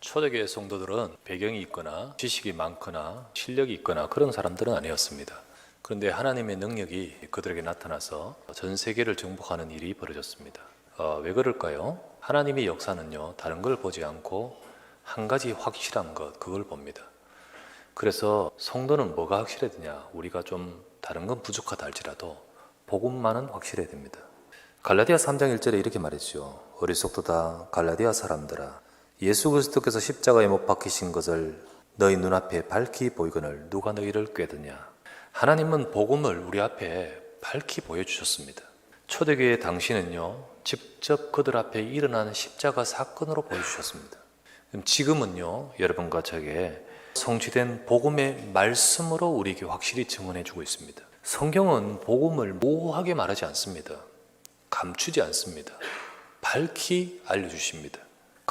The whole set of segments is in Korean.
초대교회 성도들은 배경이 있거나 지식이 많거나 실력이 있거나 그런 사람들은 아니었습니다. 그런데 하나님의 능력이 그들에게 나타나서 전 세계를 정복하는 일이 벌어졌습니다. 어, 왜 그럴까요? 하나님의 역사는요, 다른 걸 보지 않고 한 가지 확실한 것, 그걸 봅니다. 그래서 성도는 뭐가 확실해야 되냐? 우리가 좀 다른 건 부족하다 할지라도 복음만은 확실해야 됩니다. 갈라디아 3장 1절에 이렇게 말했죠. 어리석도다 갈라디아 사람들아 예수 그리스도께서 십자가에 못 박히신 것을 너희 눈앞에 밝히 보이거늘 누가 너희를 꾀드냐 하나님은 복음을 우리 앞에 밝히 보여주셨습니다. 초대교회 당시는요 직접 그들 앞에 일어난 십자가 사건으로 보여주셨습니다. 지금은요 여러분과 저에게 성취된 복음의 말씀으로 우리에게 확실히 증언해주고 있습니다. 성경은 복음을 모호하게 말하지 않습니다. 감추지 않습니다. 밝히 알려주십니다.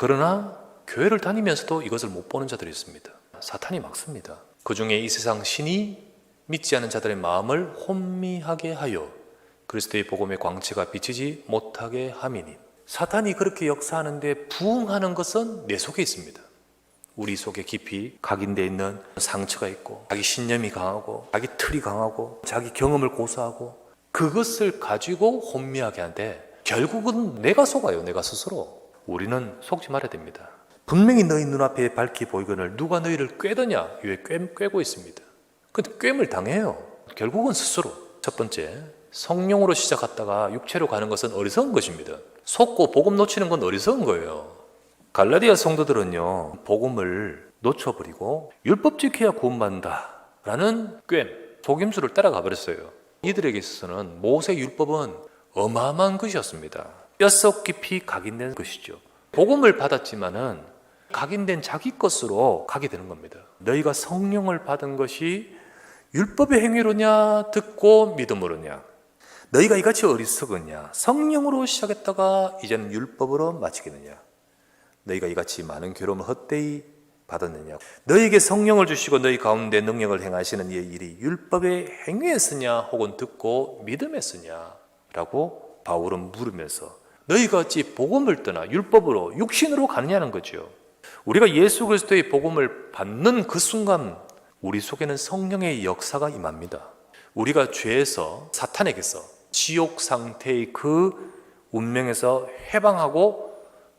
그러나 교회를 다니면서도 이것을 못 보는 자들이 있습니다. 사탄이 막습니다. 그 중에 이 세상 신이 믿지 않는 자들의 마음을 혼미하게 하여 그리스도의 복음의 광채가 비치지 못하게 함이니 사탄이 그렇게 역사하는데 부응하는 것은 내 속에 있습니다. 우리 속에 깊이 각인되어 있는 상처가 있고 자기 신념이 강하고 자기 틀이 강하고 자기 경험을 고수하고 그것을 가지고 혼미하게 하는데 결국은 내가 속아요 내가 스스로 우리는 속지 말아야 됩니다 분명히 너희 눈앞에 밝히 보이거늘 누가 너희를 꿰더냐? 왜 꿰, 꿰고 있습니다. 근데 꿰을 당해요. 결국은 스스로. 첫 번째 성령으로 시작했다가 육체로 가는 것은 어리석은 것입니다. 속고 복음 놓치는 건 어리석은 거예요. 갈라디아 성도들은요 복음을 놓쳐버리고 율법 지켜야 구원받는다 라는 꿰 속임수를 따라가 버렸어요. 이들에게 있어서는 모세 율법은 어마어마한 것이었습니다. 뼛속 깊이 각인된 것이죠. 복음을 받았지만은 각인된 자기 것으로 가게 되는 겁니다. 너희가 성령을 받은 것이 율법의 행위로냐 듣고 믿음으로냐? 너희가 이같이 어리석으냐? 성령으로 시작했다가 이제는 율법으로 마치겠느냐? 너희가 이같이 많은 괴로움을 헛되이 받았느냐? 너희에게 성령을 주시고 너희 가운데 능력을 행하시는 이의 일이 율법의 행위에 쓰냐 혹은 듣고 믿음에 쓰냐? 라고 바울은 물으면서 너희가 어찌 복음을 떠나 율법으로 육신으로 가느냐는 거죠 우리가 예수 그리스도의 복음을 받는 그 순간 우리 속에는 성령의 역사가 임합니다 우리가 죄에서 사탄에게서 지옥 상태의 그 운명에서 해방하고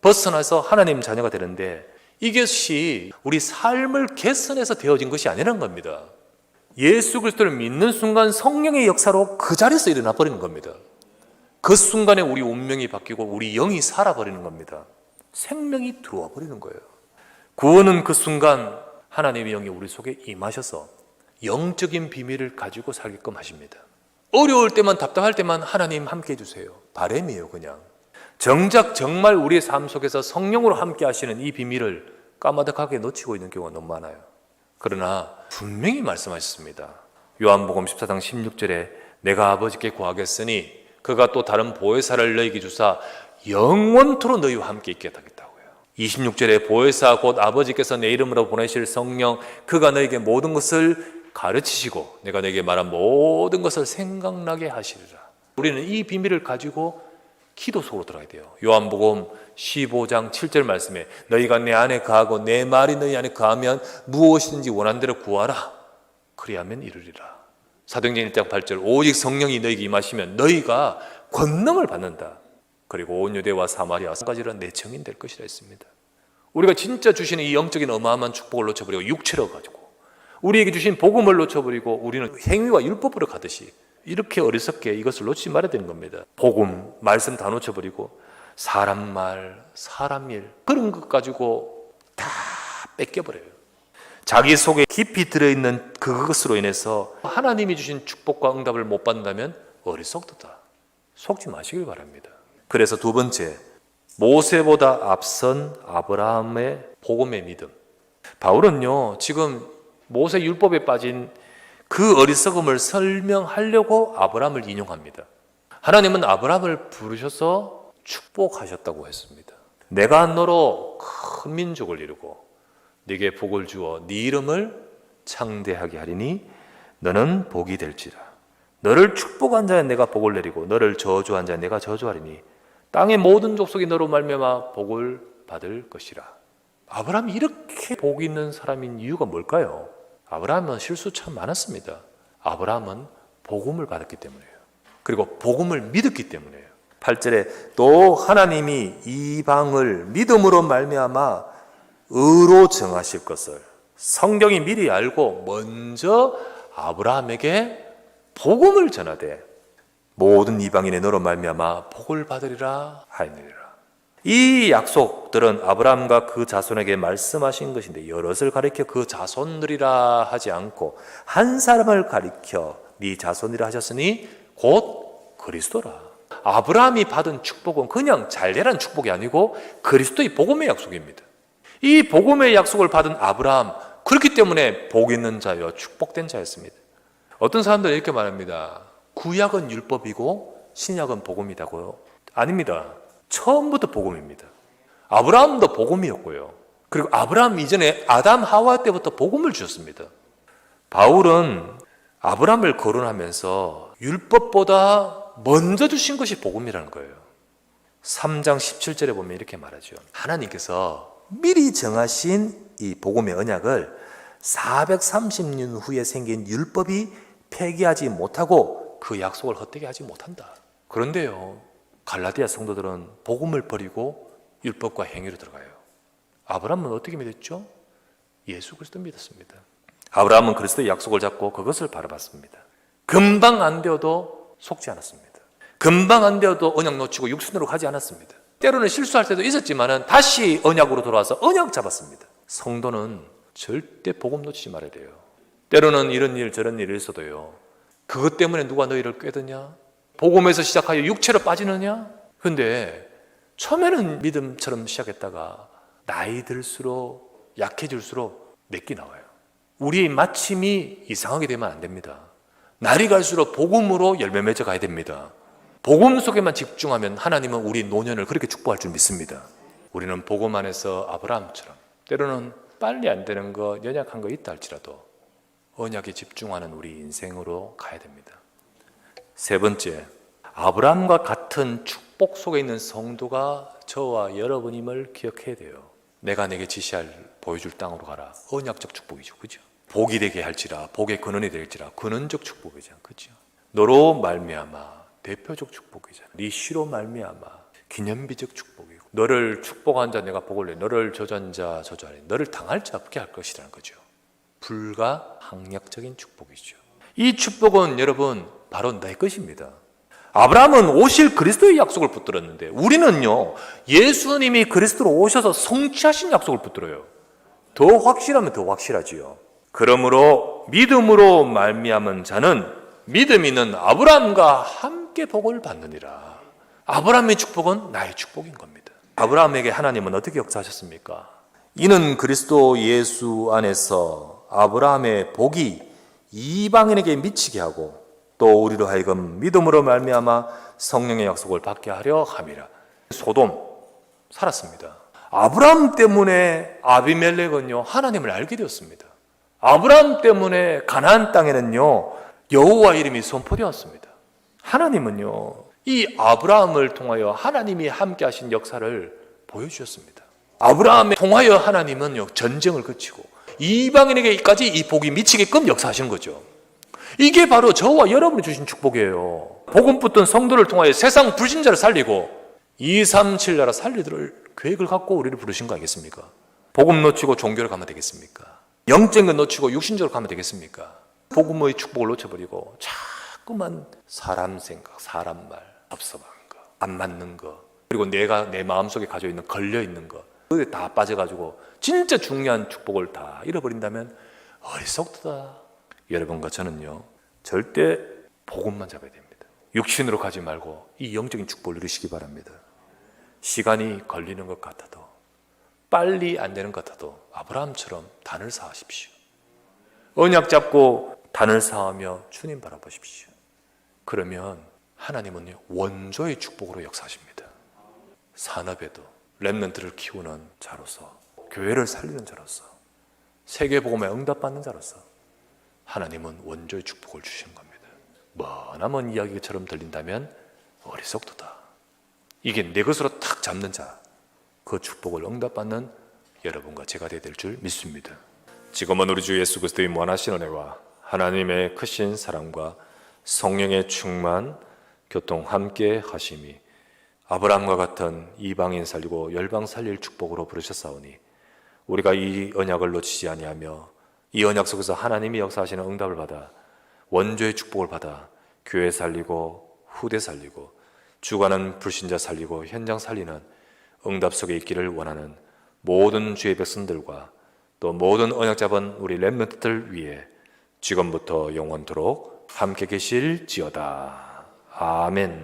벗어나서 하나님 자녀가 되는데 이것이 우리 삶을 개선해서 되어진 것이 아니라는 겁니다. 예수 그리스도를 믿는 순간 성령의 역사로 그 자리에서 일어나 버리는 겁니다. 그 순간에 우리 운명이 바뀌고 우리 영이 살아버리는 겁니다. 생명이 들어와 버리는 거예요. 구원은 그 순간 하나님의 영이 우리 속에 임하셔서 영적인 비밀을 가지고 살게끔 하십니다. 어려울 때만 답답할 때만 하나님 함께 해주세요. 바램이에요, 그냥. 정작 정말 우리의 삶 속에서 성령으로 함께 하시는 이 비밀을 까마득하게 놓치고 있는 경우가 너무 많아요. 그러나 분명히 말씀하셨습니다. 요한복음 14장 16절에 내가 아버지께 구하겠으니 그가 또 다른 보혜사를 너희에게 주사 영원토록 너희와 함께 하겠다고요. 26절에 보혜사 곧 아버지께서 내 이름으로 보내실 성령 그가 너에게 모든 것을 가르치시고 내가 너에게 말한 모든 것을 생각나게 하시리라. 우리는 이 비밀을 가지고 기도 속으로 들어가야 돼요. 요한복음 15장 7절 말씀에 너희가 내 안에 거하고 내 말이 너희 안에 거하면 무엇이든지 원한 대로 구하라. 그리하면 이르리라. 사도행전 1장 8절 오직 성령이 너희에게 임하시면 너희가 권능을 받는다. 그리고 온 유대와 사마리아 까지는 내 증인 될 것이라 했습니다. 우리가 진짜 주시는 이 영적인 어마어마한 축복을 놓쳐버리고 육체로 가지고 우리에게 주신 복음을 놓쳐버리고 우리는 행위와 율법으로 가듯이 이렇게 어리석게 이것을 놓치지 말아야 되는 겁니다. 복음, 말씀 다 놓쳐버리고 사람 말, 사람 일 그런 것 가지고 다 뺏겨버려요. 자기 속에 깊이 들어있는 그것으로 인해서 하나님이 주신 축복과 응답을 못 받는다면 어리석도다. 속지 마시길 바랍니다. 그래서 두 번째, 모세보다 앞선 아브라함의 복음의 믿음. 바울은요, 지금 모세 율법에 빠진 그 어리석음을 설명하려고 아브라함을 인용합니다. 하나님은 아브라함을 부르셔서 축복하셨다고 했습니다. 내가 너로 큰 민족을 이루고 네게 복을 주어 네 이름을 창대하게 하리니 너는 복이 될지라. 너를 축복한 자에 내가 복을 내리고 너를 저주한 자에 내가 저주하리니 땅의 모든 족속이 너로 말미암아 복을 받을 것이라. 아브라함이 이렇게 복 있는 사람인 이유가 뭘까요? 아브라함은 실수 참 많았습니다. 아브라함은 복음을 받았기 때문이에요. 그리고 복음을 믿었기 때문이에요. 8절에 또 하나님이 이방을 믿음으로 말미암아 의로 정하실 것을 성경이 미리 알고 먼저 아브라함에게 복음을 전하되 모든 이방인의 너로 말미암아 복을 받으리라 하니라. 이 약속들은 아브라함과 그 자손에게 말씀하신 것인데 여럿을 가리켜 그 자손들이라 하지 않고 한 사람을 가리켜 네 자손이라 하셨으니 곧 그리스도라. 아브라함이 받은 축복은 그냥 잘되라는 축복이 아니고 그리스도의 복음의 약속입니다. 이 복음의 약속을 받은 아브라함 그렇기 때문에 복 있는 자여 축복된 자였습니다. 어떤 사람들은 이렇게 말합니다. 구약은 율법이고 신약은 복음이다고요. 아닙니다. 처음부터 복음입니다. 아브라함도 복음이었고요. 그리고 아브라함 이전에 아담 하와 때부터 복음을 주셨습니다. 바울은 아브라함을 거론하면서 율법보다 먼저 주신 것이 복음이라는 거예요. 3장 17절에 보면 이렇게 말하죠. 하나님께서 미리 정하신 이 복음의 언약을 430년 후에 생긴 율법이 폐기하지 못하고 그 약속을 헛되게 하지 못한다. 그런데요, 갈라디아 성도들은 복음을 버리고 율법과 행위로 들어가요. 아브라함은 어떻게 믿었죠? 예수 그리스도 믿었습니다. 아브라함은 그리스도의 약속을 잡고 그것을 바라봤습니다. 금방 안 되어도 속지 않았습니다. 금방 안 되어도 언약 놓치고 육순으로 가지 않았습니다. 때로는 실수할 때도 있었지만은 다시 언약으로 돌아와서 언약 잡았습니다. 성도는 절대 복음 놓치지 말아야 돼요. 때로는 이런 일 저런 일이 있어도요. 그것 때문에 누가 너희를 꿰드냐? 복음에서 시작하여 육체로 빠지느냐? 근데 처음에는 믿음처럼 시작했다가 나이 들수록 약해질수록 내끼 나와요. 우리의 마침이 이상하게 되면 안 됩니다. 날이 갈수록 복음으로 열매 맺어 가야 됩니다. 복음 속에만 집중하면 하나님은 우리 노년을 그렇게 축복할 줄 믿습니다. 우리는 복음 안에서 아브라함처럼 때로는 빨리 안 되는 거, 연약한 거 있다 할지라도 언약에 집중하는 우리 인생으로 가야 됩니다. 세 번째, 아브라함과 같은 축복 속에 있는 성도가 저와 여러분임을 기억해야 돼요. 내가 내게 지시할 보여줄 땅으로 가라. 언약적 축복이죠. 그죠? 복이 되게 할지라 복의 근원이 될지라 근원적 축복이잖아. 그죠? 너로 말미암아 대표적 축복이잖아. 네 시로 말미암아 기념비적 축복이고 너를 축복한 자 내가 복을 내. 너를 저주한 자 저주하리. 너를 당할 자 없게 할 것이라는 거죠. 불가항력적인 축복이죠. 이 축복은 여러분 바로 내 것입니다. 아브라함은 오실 그리스도의 약속을 붙들었는데 우리는요 예수님이 그리스도로 오셔서 성취하신 약속을 붙들어요. 더 확실하면 더 확실하지요. 그러므로 믿음으로 말미암은 자는 믿음 있는 아브라함과 함께 복을 받느니라. 아브라함의 축복은 나의 축복인 겁니다. 아브라함에게 하나님은 어떻게 역사하셨습니까? 이는 그리스도 예수 안에서 아브라함의 복이 이방인에게 미치게 하고 또 우리로 하여금 믿음으로 말미암아 성령의 약속을 받게 하려 함이라. 소돔 살았습니다. 아브라함 때문에 아비멜렉은요 하나님을 알게 되었습니다. 아브라함 때문에 가나안 땅에는요 여호와 이름이 선포되었습니다. 하나님은요 이 아브라함을 통하여 하나님이 함께 하신 역사를 보여주셨습니다. 아브라함을 통하여 하나님은요 전쟁을 거치고 이방인에게까지 이 복이 미치게끔 역사하신 거죠. 이게 바로 저와 여러분이 주신 축복이에요. 복음 붙든 성도를 통하여 세상 불신자를 살리고 237 나라 살리들 계획을 갖고 우리를 부르신 거 아니겠습니까? 복음 놓치고 종교를 가면 되겠습니까? 영적인 것 놓치고 육신적으로 가면 되겠습니까? 복음의 축복을 놓쳐버리고 자꾸만 사람 생각, 사람 말, 섭섭한 거, 안 맞는 거, 그리고 내가 내 마음속에 가지고 있는 걸려 있는 거, 그게 다 빠져가지고 진짜 중요한 축복을 다 잃어버린다면 어리석다. 여러분과 저는요 절대 복음만 잡아야 됩니다. 육신으로 가지 말고 이 영적인 축복을 누리시기 바랍니다. 시간이 걸리는 것 같아도 빨리 안 되는 것 같아도 아브라함처럼 단을 쌓으십시오. 언약 잡고 단을 쌓으며 주님 바라보십시오. 그러면 하나님은 원조의 축복으로 역사하십니다. 산업에도 랩런트를 키우는 자로서 교회를 살리는 자로서 세계 복음에 응답받는 자로서 하나님은 원조의 축복을 주시는 겁니다. 머나먼 이야기처럼 들린다면 어리석도다. 이게 내 것으로 탁 잡는 자, 그 축복을 응답받는 여러분과 제가 되야 될줄 믿습니다. 지금은 우리 주 예수 그리스도의 무한하신 은혜와 하나님의 크신 사랑과 성령의 충만 교통 함께 하심이 아브라함과 같은 이방인 살리고 열방 살릴 축복으로 부르셨사오니 우리가 이 언약을 놓치지 아니하며 이 언약 속에서 하나님이 역사하시는 응답을 받아 원조의 축복을 받아 교회 살리고 후대 살리고 주관하는 불신자 살리고 현장 살리는 응답 속에 있기를 원하는 모든 주의 백성들과 또 모든 언약 잡은 우리 렘넌트들 위해 지금부터 영원토록 함께 계실지어다. 아멘.